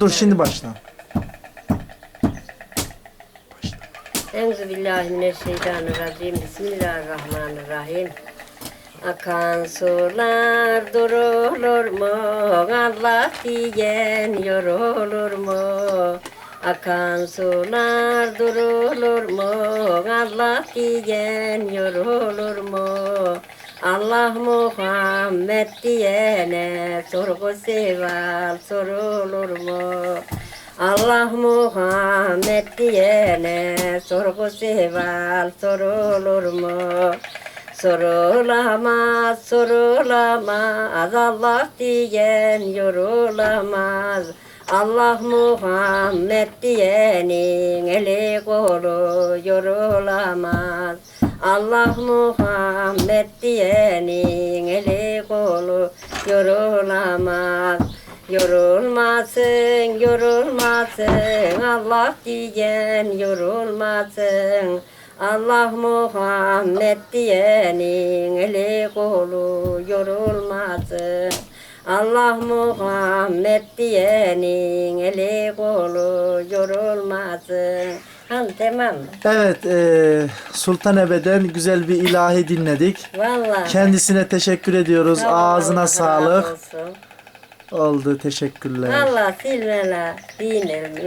Dur şimdi başla. Euzubillahimineşşeytanirracim. Bismillahirrahmanirrahim. Akan sular durulur mu? Allah diyen yorulur mu? Akan sular durulur mu? Allah diyen yorulur mu? Allah Muhammed diyene sorgu seval sorulur mu? Allah Muhammed diyene sorgu seval sorulur mu? Sorulamaz, sorulamaz, Allah diyen yorulamaz. Allah Muhammed diyenin eli kolu yorulamaz. Allah Muhammed diyenin eli kolu yorulamaz. Yorulmasın, yorulmasın, Allah diyen yorulmasın. Allah Muhammed diyenin eli kolu yorulmasın. Allah Muhammed diyenin eli kolu yorulmasın. Han tamam mı? Evet, e, Sultan Ebe'den güzel bir ilahi dinledik. Vallahi. Kendisine teşekkür ediyoruz. Allah Ağzına sağlık. olsun. Oldu, teşekkürler. Allah silmela dinelim